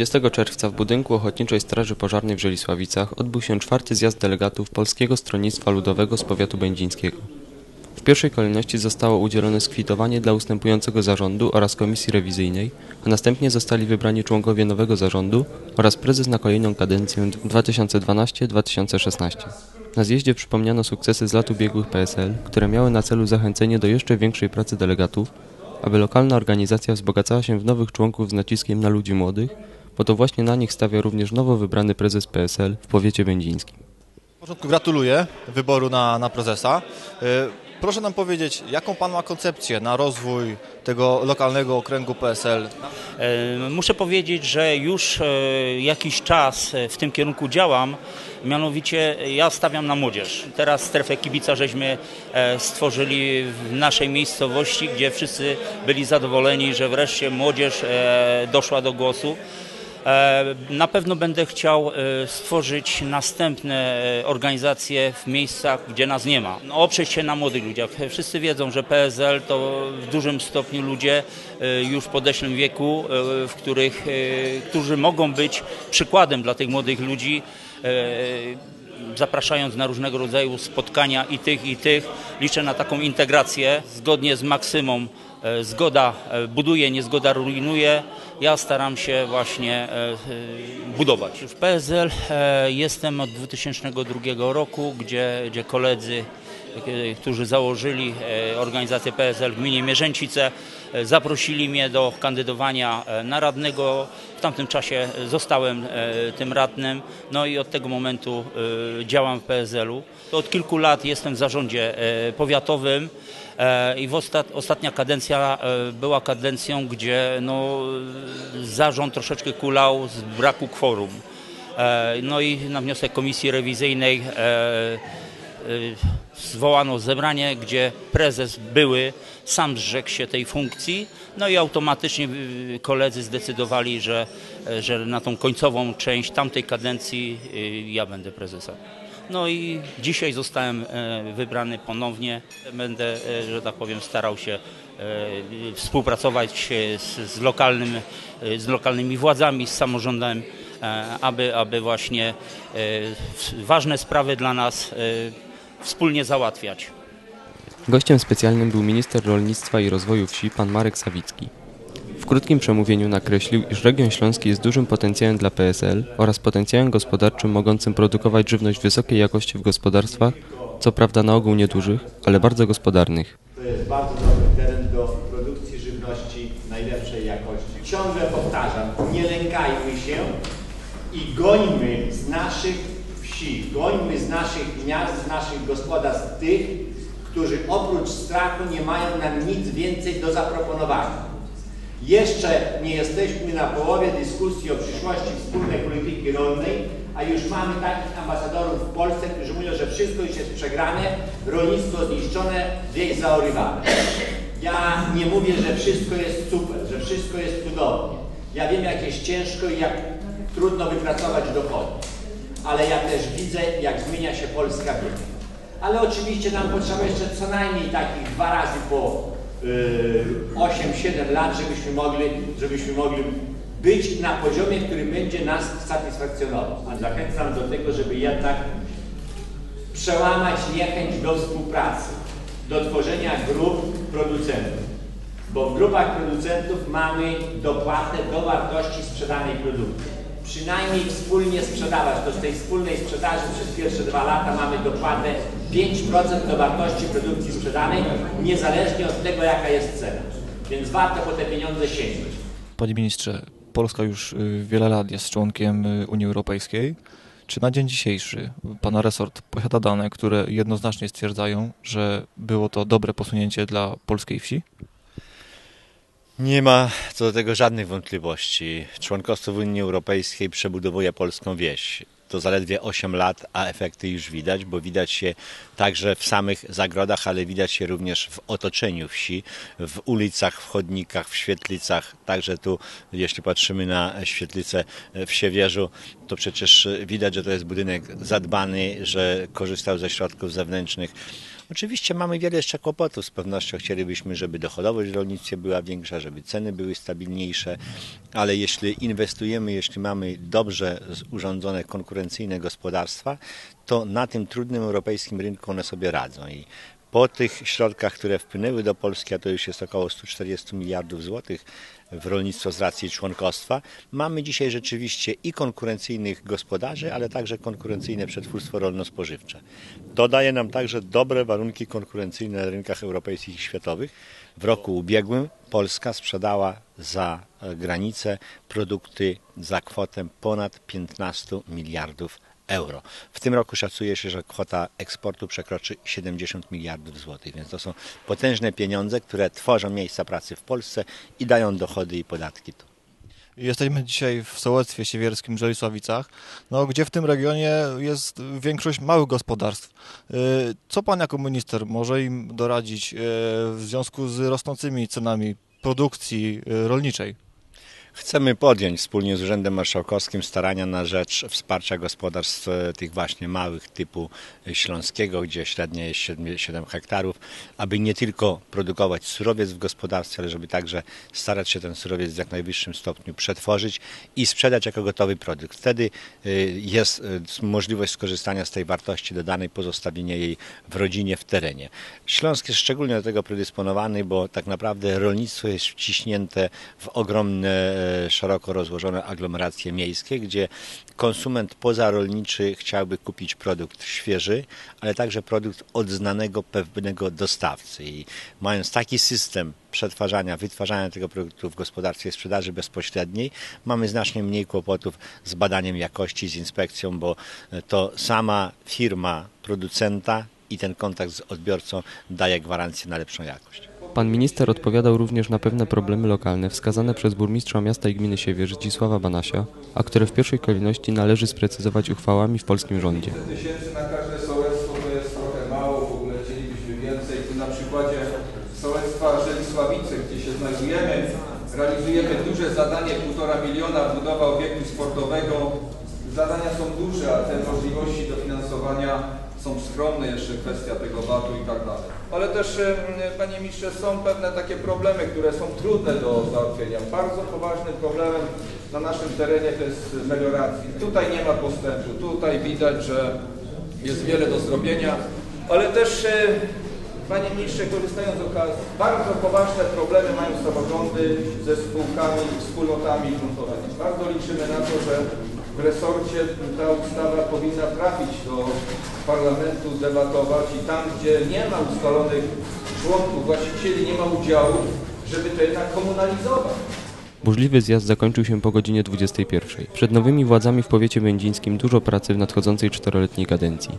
20 czerwca w budynku Ochotniczej Straży Pożarnej w Żelisławicach odbył się czwarty zjazd delegatów Polskiego Stronnictwa Ludowego z powiatu będzińskiego. W pierwszej kolejności zostało udzielone skwitowanie dla ustępującego zarządu oraz komisji rewizyjnej, a następnie zostali wybrani członkowie nowego zarządu oraz prezes na kolejną kadencję 2012-2016. Na zjeździe przypomniano sukcesy z lat ubiegłych PSL, które miały na celu zachęcenie do jeszcze większej pracy delegatów, aby lokalna organizacja wzbogacała się w nowych członków z naciskiem na ludzi młodych, bo to właśnie na nich stawia również nowo wybrany prezes PSL w powiecie będzińskim. W początku gratuluję wyboru na, na prezesa. Y, Proszę nam powiedzieć, jaką Pan ma koncepcję na rozwój tego lokalnego okręgu PSL? E, Muszę powiedzieć, że już e, jakiś czas w tym kierunku działam, mianowicie ja stawiam na młodzież. Teraz strefę kibica żeśmy stworzyli w naszej miejscowości, gdzie wszyscy byli zadowoleni, że wreszcie młodzież doszła do głosu. E, Na pewno będę chciał e, stworzyć następne e, organizacje w miejscach, gdzie nas nie ma. No, Oprzeć się na młodych ludziach. Wszyscy wiedzą, że PSL to w dużym stopniu ludzie już w podeszłym wieku, w których, którzy mogą być przykładem dla tych młodych ludzi zapraszając na różnego rodzaju spotkania i tych, i tych. Liczę na taką integrację zgodnie z maksymą zgoda e, buduje, niezgoda rujnuje. Ja staram się właśnie e, e, budować. W PSL e, jestem od 2002 roku, gdzie, gdzie koledzy e, którzy założyli e, organizację PSL w gminie Mierzęcice, e, zaprosili mnie do kandydowania e, na radnego. W tamtym czasie zostałem tym radnym, no i od tego momentu działam w PSL-u. Od kilku lat jestem w zarządzie powiatowym i ostatnia kadencja była kadencją, gdzie no, zarząd troszeczkę kulał z braku kworum. No i na wniosek komisji rewizyjnej zwołano zebranie, gdzie prezes były sam zrzekł się tej funkcji, no i automatycznie y, koledzy zdecydowali, że, e, że na tą końcową część tamtej kadencji y, ja będę prezesem. No i dzisiaj zostałem e, wybrany ponownie. Będę, e, że tak powiem, starał się e, współpracować z, z, lokalnym, z lokalnymi władzami, z samorządem, aby, aby właśnie ważne sprawy dla nas wspólnie załatwiać. Gościem specjalnym był minister rolnictwa i rozwoju wsi pan Marek Sawicki. W krótkim przemówieniu nakreślił, iż region śląski jest dużym potencjałem dla PSL oraz potencjałem gospodarczym mogącym produkować żywność wysokiej jakości w gospodarstwach, co prawda na ogół niedużych, ale bardzo gospodarnych. To jest bardzo dobry teren do produkcji żywności najlepszej jakości. Ciągle powtarzam, nie lękajmy się i gońmy z naszych wsi, gońmy z naszych miast, z naszych gospodarstw tych, którzy oprócz strachu nie mają nam nic więcej do zaproponowania. Jeszcze nie jesteśmy na połowie dyskusji o przyszłości wspólnej polityki rolnej, a już mamy takich ambasadorów w Polsce, którzy mówią, że wszystko już jest przegrane, rolnictwo zniszczone, wieś zaorywane. Ja nie mówię, że wszystko jest super, że wszystko jest cudownie. Ja wiem, jak jest ciężko i jak trudno wypracować dochody. Ale ja też widzę, jak zmienia się Polska bieg. Ale oczywiście nam potrzeba jeszcze co najmniej takich dwa razy po y, 8-7 lat, żebyśmy mogli, żebyśmy mogli być na poziomie, który będzie nas satysfakcjonował. A zachęcam do tego, żeby jednak przełamać niechęć do współpracy, do tworzenia grup producentów. Bo w grupach producentów mamy dopłatę do wartości sprzedanej produkcji. Przynajmniej wspólnie sprzedawać. To z tej wspólnej sprzedaży przez pierwsze dwa lata mamy dopłatę 5% do wartości produkcji sprzedanej, niezależnie od tego, jaka jest cena. Więc warto po te pieniądze sięgnąć. Panie ministrze, Polska już y, wiele lat jest członkiem y, Unii Europejskiej. Czy na dzień dzisiejszy Pana resort posiada dane, które jednoznacznie stwierdzają, że było to dobre posunięcie dla polskiej wsi? Nie ma co do tego żadnych wątpliwości. Członkostwo w Unii Europejskiej przebudowuje polską wieś. To zaledwie 8 lat, a efekty już widać, bo widać się także w samych zagrodach, ale widać się również w otoczeniu wsi, w ulicach, w chodnikach, w świetlicach. Także tu, jeśli patrzymy na świetlicę w Siewierzu, to przecież widać, że to jest budynek zadbany, że korzystał ze środków zewnętrznych. Oczywiście mamy wiele jeszcze kłopotów. Z pewnością chcielibyśmy, żeby dochodowość w rolnictwie była większa, żeby ceny były stabilniejsze, ale jeśli inwestujemy, jeśli mamy dobrze urządzone, konkurencyjne gospodarstwa, to na tym trudnym europejskim rynku one sobie radzą. I po tych środkach, które wpłynęły do Polski, a to już jest około 140 miliardów złotych w rolnictwo z racji członkostwa, mamy dzisiaj rzeczywiście i konkurencyjnych gospodarzy, ale także konkurencyjne przetwórstwo rolno-spożywcze. To daje nam także dobre warunki konkurencyjne na rynkach europejskich i światowych. W roku ubiegłym Polska sprzedała za e, granicę produkty za kwotę ponad 15 miliardów euro. W tym roku szacuje się, że kwota eksportu przekroczy 70 miliardów złotych, więc to są potężne pieniądze, które tworzą miejsca pracy w Polsce i dają dochody i podatki tu. Jesteśmy dzisiaj w sołectwie siewierskim Żelisławicach, no, gdzie w tym regionie jest większość małych gospodarstw. Y, Co pan jako minister może im doradzić y, w związku z rosnącymi cenami produkcji y, rolniczej? Chcemy podjąć wspólnie z Urzędem Marszałkowskim starania na rzecz wsparcia gospodarstw e, tych właśnie małych typu śląskiego, gdzie średnia jest 7, 7 hektarów, aby nie tylko produkować surowiec w gospodarstwie, ale żeby także starać się ten surowiec w jak najwyższym stopniu przetworzyć i sprzedać jako gotowy produkt. Wtedy e, jest e, możliwość skorzystania z tej wartości dodanej, pozostawienia jej w rodzinie, w terenie. Śląsk jest szczególnie do tego predysponowany, bo tak naprawdę rolnictwo jest wciśnięte w ogromne szeroko rozłożone aglomeracje miejskie, gdzie konsument pozarolniczy chciałby kupić produkt świeży, ale także produkt od znanego pewnego dostawcy. I mając taki system przetwarzania, wytwarzania tego produktu w gospodarstwie sprzedaży bezpośredniej, mamy znacznie mniej kłopotów z badaniem jakości, z inspekcją, bo to sama firma producenta i ten kontakt z odbiorcą daje gwarancję na lepszą jakość. Pan minister odpowiadał również na pewne problemy lokalne wskazane przez burmistrza miasta i gminy Siewierz Zdzisława Banasia, a które w pierwszej kolejności należy sprecyzować uchwałami w polskim rządzie. tysięcy na każde sołectwo to jest trochę mało, w ogóle chcielibyśmy więcej. Tu na przykładzie sołectwa Żelisławice, gdzie się znajdujemy, realizujemy duże zadanie, półtora miliona, budowa obiektu sportowego. Zadania są duże, a te możliwości dofinansowania są skromne, jeszcze kwestia tego VAT-u i tak dalej. Ale też, panie ministrze, są pewne takie problemy, które są trudne do załatwienia. Bardzo poważnym problemem na naszym terenie to jest melioracja. Tutaj nie ma postępu, tutaj widać, że jest wiele do zrobienia, ale też, e, panie ministrze, korzystając z okazji, bardzo poważne problemy mają samorządy ze spółkami, wspólnotami gruntowymi. Bardzo liczymy na to, że w resorcie ta ustawa powinna trafić do parlamentu, debatować i tam, gdzie nie ma ustalonych członków, właścicieli, nie ma udziału, żeby to jednak komunalizować. Burzliwy zjazd zakończył się po godzinie 21. Przed nowymi władzami w powiecie będzińskim dużo pracy w nadchodzącej czteroletniej kadencji.